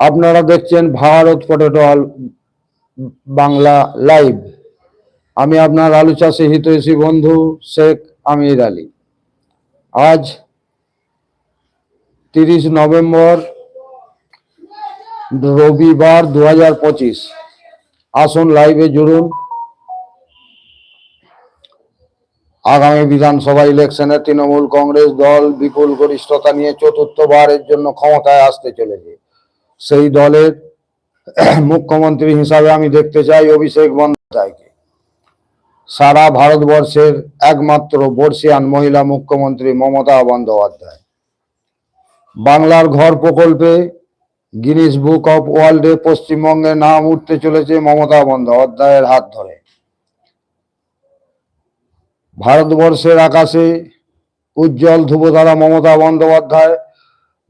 আপনারা দেখছেন Bharat potato Bangla live. আমি আপনার আলু চাষি হিতৈষী বন্ধু শেখ আমির আলী। আজ তিরিশ নভেম্বর রবিবার দু হাজার পঁচিশ। আসুন লাইভে জুড়ুন। আগামী বিধানসভা ইলেকশনে তৃণমূল কংগ্রেস দল বিপুল গরিষ্ঠতা নিয়ে চতুর্থবারের জন্য ক্ষমতায় আসতে চলেছে। সেই দলের মুখ্যমন্ত্রী হিসাবে আমি দেখতে চাই অভিষেক বন্দ্যোপাধ্যায়কে। সারা ভারতবর্ষের একমাত্র বর্ষিয়ান মহিলা মুখ্যমন্ত্রী মমতা বন্দ্যোপাধ্যায়। বাংলার ঘর প্রকল্পে গিনিস বুক অফ ওয়ার্ল্ডে পশ্চিমবঙ্গের নাম উঠতে চলেছে মমতা বন্দ্যোপাধ্যায়ের হাত ধরে। ভারতবর্ষের আকাশে উজ্জ্বল ধ্রুবতারা মমতা বন্দ্যোপাধ্যায়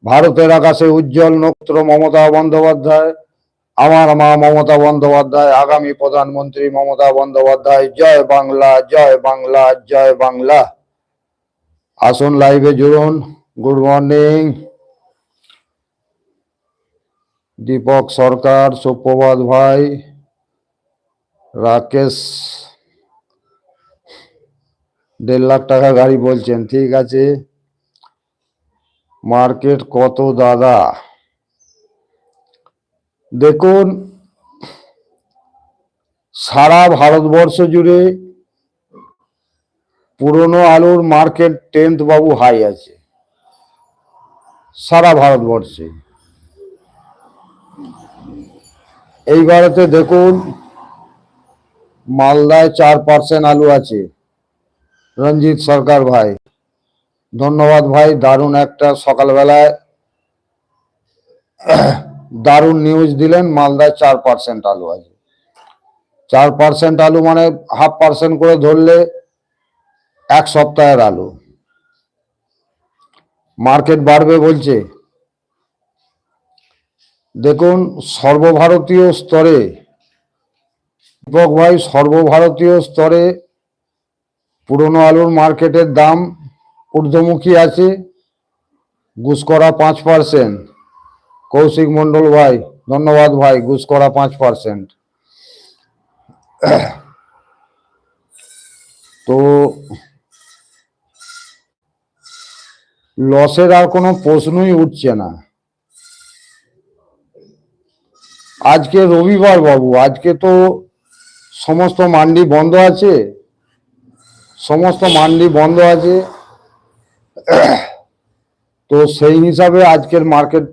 ভারতের আকাশে উজ্জ্বল নক্ষত্র মমতা বন্দ্যোপাধ্যায়, আমার মা মমতা বন্দ্যোপাধ্যায়, আগামী প্রধানমন্ত্রী মমতা বন্দ্যোপাধ্যায়, জয় বাংলা জয় বাংলা জয় বাংলা। আসুন লাইভে জুড়ুন। গুড মর্নিং দীপক সরকার, সুপ্রভাত ভাই, রাকেশ। দেড় লাখ টাকা গাড়ি বলছেন, ঠিক আছে। মার্কেট কত দাদা? দেখুন, সারা ভারতবর্ষ জুড়ে পুরনো আলুর মার্কেট টেন্থ বাবু হাই আছে। সারা ভারতবর্ষে। এইবারেতে দেখুন, মালদায় চার পার্সেন্ট আলু আছে। রঞ্জিত সরকার ভাই। ধন্যবাদ ভাই, দারুণ একটা সকালবেলায় দারুণ নিউজ দিলেন মালদায় চার পার্সেন্ট আলু আছে চার পার্সেন্ট আলু মানে হাফ পার্সেন্ট করে ধরলে এক সপ্তাহের আলু। মার্কেট বাড়বে বলছে। দেখুন, সর্বভারতীয় স্তরে, দীপক ভাই, সর্বভারতীয় স্তরে পুরনো আলুর মার্কেটের দাম ঊর্ধ্বমুখী আছে। ঘুষকরা পাঁচ পার্সেন্ট কৌশিক মন্ডল ভাই, ধন্যবাদ ভাই ঘুষকরা পাঁচ পার্সেন্ট তো, লসের আর কোনো প্রশ্নই উঠছে না। আজকে রবিবার বাবু, আজকে তো সমস্ত মান্ডি বন্ধ আছে। সমস্ত মান্ডি বন্ধ আছে। তো সেই হিসাবে আজকের মার্কেট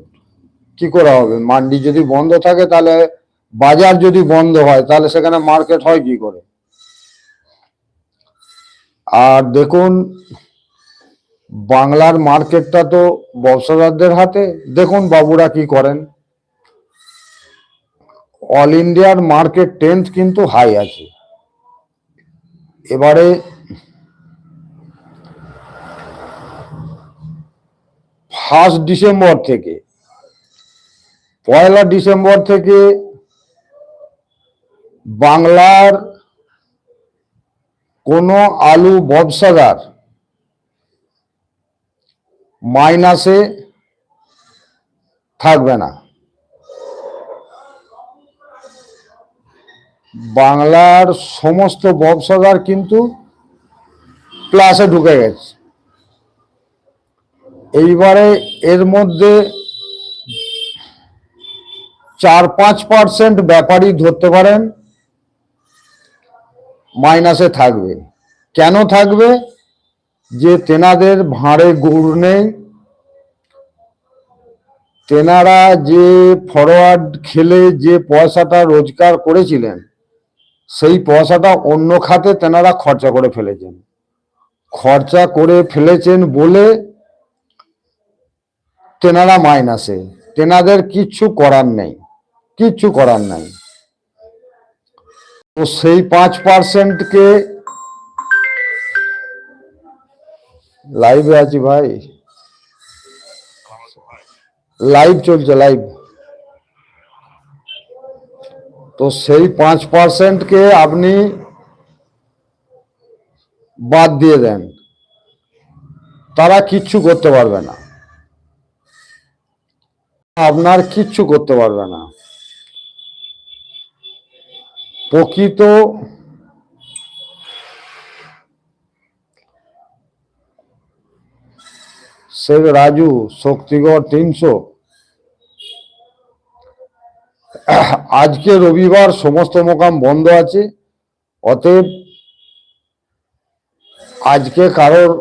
কি করা হবে? মান্ডি যদি বন্ধ থাকে তাহলে বাজার যদি বন্ধ হয়, তাহলে সেখানে মার্কেট হয় কি করে? আর দেখুন, বাংলার মার্কেটটা তো ব্যবসাদারদের হাতে। দেখুন বাবুরা কি করেন। অল ইন্ডিয়ার মার্কেট টেন্থ কিন্তু হাই আছে। এবারে ফার্স্ট ডিসেম্বর থেকে, পয়লা ডিসেম্বর থেকে বাংলার কোনো আলু ব্যবসাদার মাইনাসে থাকবে না। বাংলার সমস্ত ব্যবসাদার কিন্তু প্লাসে ঢুকে গেছে। এইবারে এর মধ্যে চার পাঁচ পার্সেন্ট ব্যাপারই ধরতে পারেন, মাইনাসে থাকবে। কেন থাকবে? যে তেনাদের ভাঁড়ে গুড় নেই, তেনারা যে ফরওয়ার্ড খেলে যে পয়সাটা রোজগার করেছিলেন, সেই পয়সাটা অন্য খাতে তেনারা খরচা করে ফেলেছেন। খরচা করে ফেলেছেন বলে তেনারা মাইনাসে। তেনাদের কিচ্ছু করার নেই। কিচ্ছু করার নাই। তো সেই পাঁচ পার্সেন্টকে লাইভে আছি ভাই। লাইভ চলছে, লাইভ। তো সেই পাঁচ পার্সেন্টকে আপনি বাদ দিয়ে দেন। তারা কিচ্ছু করতে পারবে না। আপনার কিচ্ছু করতে পারবে না। প্রকৃত শেখ রাজু, শক্তিগড় তিনশো। আজকে রবিবার সমস্ত মোকাম বন্ধ আছে। অতএব আজকে কারোর,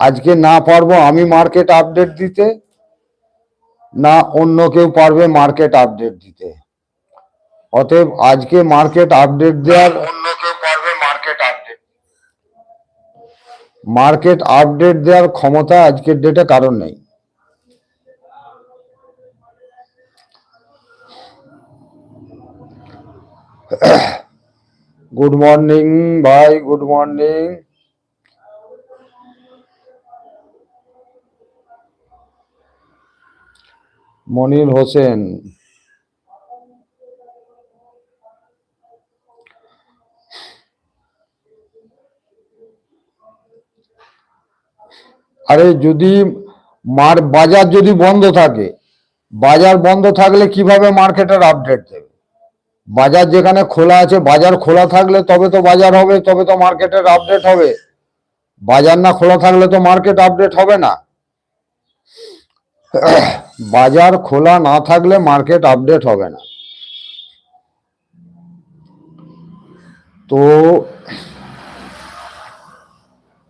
আজকে না পারব আমি মার্কেট আপডেট দিতে। না অন্য কেউ পারবে মার্কেট আপডেট দিতে। অতএব আজকে মার্কেট আপডেট দেওয়ার অন্য কেউ পারবে মার্কেট আপডেট মার্কেট আপডেট দেওয়ার ক্ষমতা আজকের ডেটে কারণ নেই। গুড মর্নিং ভাই গুড মর্নিং মনির হোসেন। আরে যদি মার বাজার যদি বন্ধ থাকে, বাজার বন্ধ থাকলে কীভাবে মার্কেটের আপডেট দেবে? বাজার যেখানে খোলা আছে, বাজার খোলা থাকলে তবে তো বাজার হবে, তবে তো মার্কেটের আপডেট হবে। বাজার না খোলা থাকলে তো মার্কেট আপডেট হবে না। বাজার খোলা না থাকলে মার্কেট আপডেট হবে না। তো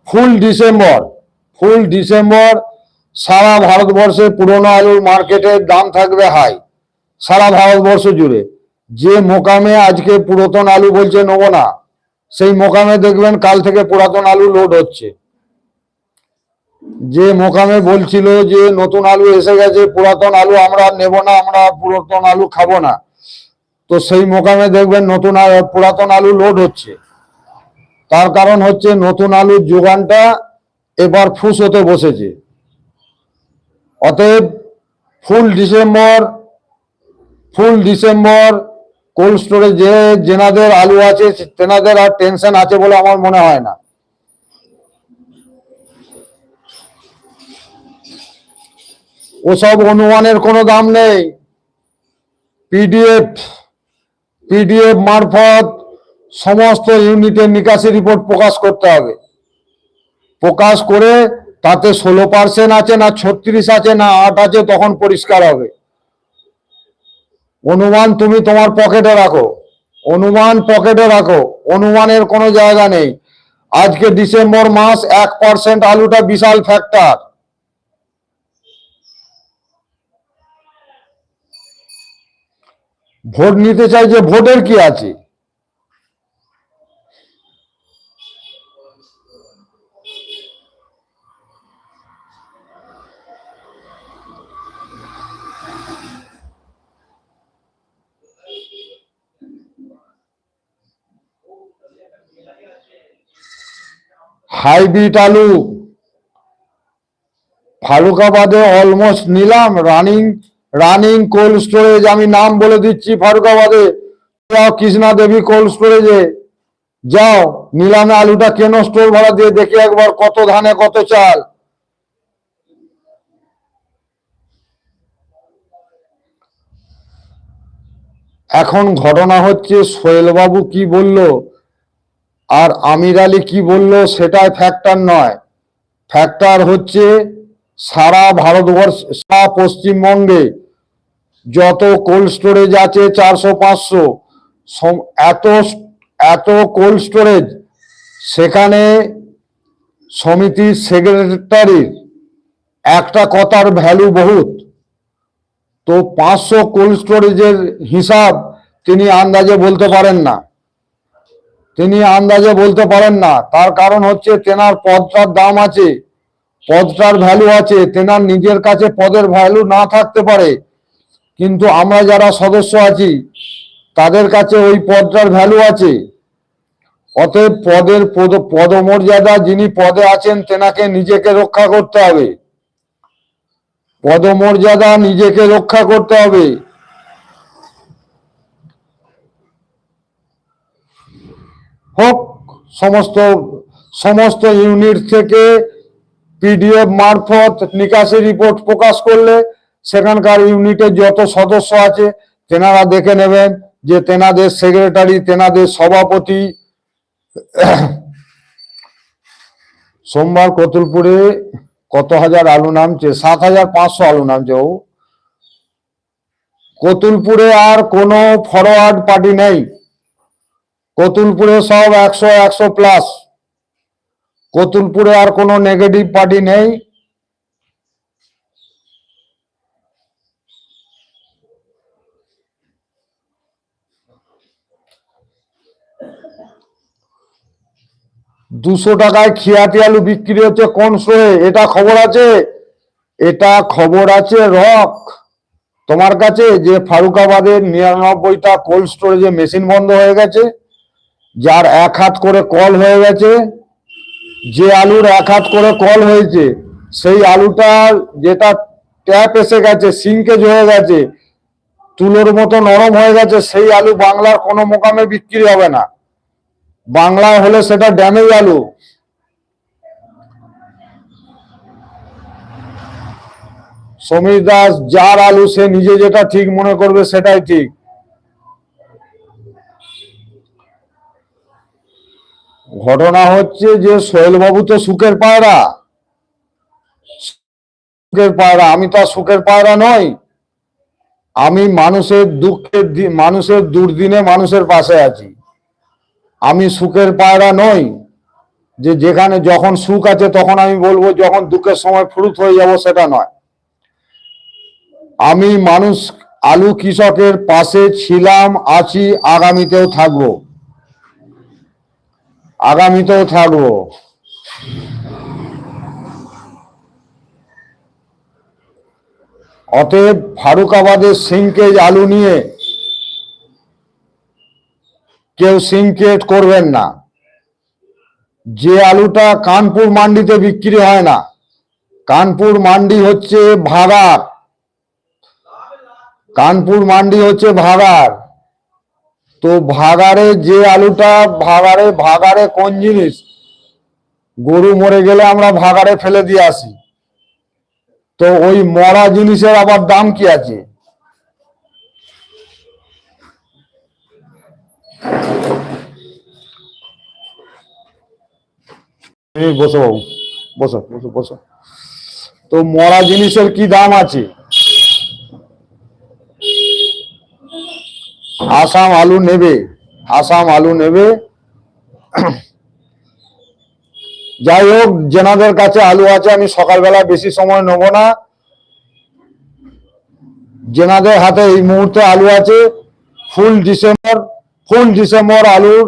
ফুল ডিসেম্বর ফুল ডিসেম্বর সারা ভারতবর্ষে পুরোনো আলুর মার্কেটের দাম থাকবে হাই, সারা ভারতবর্ষ জুড়ে। যে মোকামে আজকে পুরাতন আলু বলছে নেব না, সেই মোকামে দেখবেন কাল থেকে পুরাতন আলু লোড হচ্ছে। যে মোকামে বলছিল যে নতুন আলু এসে গেছে, পুরাতন আলু আমরা নেব না, আমরা পুরাতন আলু খাব না। তো সেই মোকামে দেখবেন নতুন পুরাতন আলু লোড হচ্ছে। তার কারণ হচ্ছে নতুন আলুর যোগানটা এবার ফুস হতে বসেছে। অতএব full December full December, cold storage যে যেনাদের আলু আছে, তেনাদের আর টেনশন আছে বলে আমার মনে হয় না। ওসব অনুমানের কোনো দাম নেই। পিডিএফ পিডিএফ মারফত সমস্ত ইউনিটের নিকাশি রিপোর্ট প্রকাশ করতে হবে। প্রকাশ করে তাতে ষোলো পার্সেন্ট আছে না ছত্রিশ আছে না আট আছে তখন পরিষ্কার হবে। অনুমান তুমি তোমার পকেটে রাখো। অনুমান পকেটে রাখো। অনুমানের কোনো জায়গা নেই। আজকে ডিসেম্বর মাস এক পার্সেন্ট আলুটা বিশাল ফ্যাক্টর। ভোট নিতে চাই যে ভোটের কি আছে? হাইব্রিড আলু। ফারুকাবাদে অলমোস্ট নিলাম রানিং রানিং কোল্ড স্টোরেজ, আমি নাম বলে দিচ্ছি ফারুকাবাদে। যাও কৃষ্ণা দেবী কোল্ড স্টোরেজে। যাও, নিলামে আলুটা কেন স্টোর ভাড়া দিয়ে দেখি একবার কত ধানে কত চাল। এখন ঘটনা হচ্ছে সোহেলবাবু কি বলল আর আমির আলী কি বলল সেটাই ফ্যাক্টর নয়। ফ্যাক্টর হচ্ছে সারা ভারতবর্ষ, সারা পশ্চিমবঙ্গে যত কোল্ড স্টোরেজ আছে চারশো, পাঁচশো এত এত কোল্ড স্টোরেজ সেখানে সমিতির সেক্রেটারির একটা কথার ভ্যালু বহুত। তো পাঁচশো কোল্ড স্টোরেজের হিসাব তিনি আন্দাজে বলতে পারেন না। তিনি আন্দাজে বলতে পারেন না। তার কারণ হচ্ছে তেনার পদটার দাম আছে, পদটার ভ্যালু আছে, তেনার নিজের কাছে পদের ভ্যালু না থাকতে পারে কিন্তু আমরা যারা সদস্য আছি, তাদের কাছে ওই পদটার ভ্যালু আছে। অতএব পদের পদ, পদমর্যাদা যিনি পদে আছেন, তেনাকে নিজেকে রক্ষা করতে হবে। পদমর্যাদা নিজেকে রক্ষা করতে হবে। হোক, সমস্ত সমস্ত ইউনিট থেকে পিডিএফ মারফত নিকাশি রিপোর্ট প্রকাশ করলে সেখানকার ইউনিটের যত সদস্য আছে, তেনারা দেখে নেবেন যে তেনাদের সেক্রেটারি, তেনাদের সভাপতি, সোমবার কতুলপুরে কত হাজার আলু নামছে? সাত হাজার পাঁচশো আলু নামছে ও। কতুলপুরে আর কোনো ফরওয়ার্ড পার্টি নেই। কতুলপুরে সব একশো একশো প্লাস কতুলপুরে আর কোনো নেগেটিভ পার্টি নেই। দুশো টাকায় খিয়াতি আলু বিক্রি হচ্ছে কোন শোয়ে? এটা খবর আছে? এটা খবর আছে রক। তোমার কাছে যে ফারুকাবাদের নিরানব্বইটা কোল্ড স্টোরেজে মেশিন বন্ধ হয়ে গেছে, যার এক হাত করে কল হয়ে গেছে, যে আলুর এক হাত করে কল হয়েছে, সেই আলুটা যেটা ট্যাপ এসে গেছে, সিঙ্কেজ হয়ে গেছে, তুলোর মতো নরম হয়ে গেছে, সেই আলু বাংলার কোনো মোকামে বিক্রি হবে না। বাংলায় হলে সেটা ড্যামেজ আলু। সমীর দাস যার আলু সে নিজে যেটা ঠিক মনে করবে সেটাই ঠিক। ঘটনা হচ্ছে যে সোহেলবাবু তো সুখের পায়রা। সুখের পায়রা। আমি তো সুখের পায়রা নই। আমি মানুষের দুঃখের মানুষের দুর্দিনে মানুষের পাশে আছি। আমি সুখের পায়রা নই, যে যেখানে যখন সুখ আছে তখন আমি বলব যখন দুঃখের সময় ফুরুত হয়ে যাব সেটা নয়। আমি মানুষ, আলু কৃষকের পাশে ছিলাম, আছি, আগামীতেও থাকব। আগামীতেও থাকব। অতএব ফারুকাবাদের সিঙ্কেজ আলু নিয়ে কেউ সিনক্রিয়েট করবেন না। যে আলুটা কানপুর মান্ডিতে বিক্রি হয় না, কানপুর মান্ডি হচ্ছে ভাগার কানপুর মান্ডি হচ্ছে ভাগার তো ভাগারে যে আলুটা ভাগারে ভাগারে কোন জিনিস? গরু মরে গেলে আমরা ভাগারে ফেলে দিয়ে আসি। তো ওই মরা জিনিসের আবার দাম কি আছে? এই বসো বাবু, বসো বসো বসো। তো মরা জিনিসের কি দাম আছে? আসাম আলু নেবে, আসাম আলু নেবে। যাই হোক, যেনাদের কাছে আলু আছে, আমি সকালবেলা বেশি সময় নেব না। যেনাদের হাতে এই মুহূর্তে আলু আছে, ফুল ডিসেম্বর ফুল ডিসেম্বর আলুর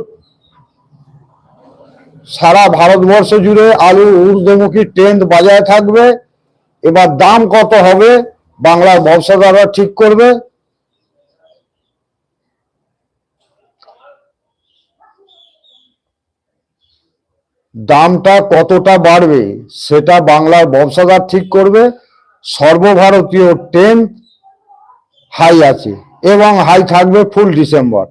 সারা ভারতবর্ষ জুড়ে আলু ঊর্ধ্বমুখী ট্রেন্ড বজায় থাকবে। এবার দাম কত হবে বাংলার ব্যবসাদাররা ঠিক করবে। দামটা কতটা বাড়বে সেটা বাংলার ব্যবসাদার ঠিক করবে। সর্বভারতীয় ট্রেন্ড হাই আছে এবং হাই থাকবে ফুল ডিসেম্বর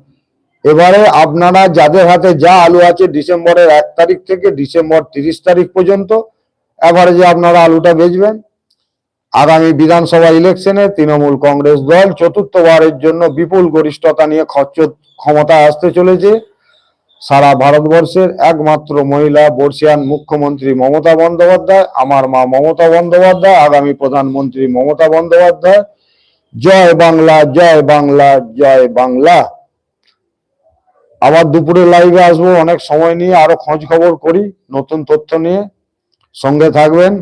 এবারে আপনারা যাদের হাতে যা আলু আছে ডিসেম্বরের এক তারিখ থেকে ডিসেম্বর তিরিশ তারিখ পর্যন্ত এভারেজে আপনারা আলুটা বেচবেন। আগামী বিধানসভা ইলেকশনে তৃণমূল কংগ্রেস দল চতুর্থবারের জন্য বিপুল গরিষ্ঠতা নিয়ে খরচ ক্ষমতায় আসতে চলেছে। সারা ভারতবর্ষের একমাত্র মহিলা বর্ষিয়ান মুখ্যমন্ত্রী মমতা বন্দ্যোপাধ্যায়, আমার মা মমতা বন্দ্যোপাধ্যায়, আগামী প্রধানমন্ত্রী মমতা বন্দ্যোপাধ্যায়। জয় বাংলা জয় বাংলা জয় বাংলা। আবার দুপুরে লাইভে আসব, অনেক সময় নিয়ে আরও খোঁজ খবর করি, নতুন তথ্য নিয়ে। সঙ্গে থাকবেন।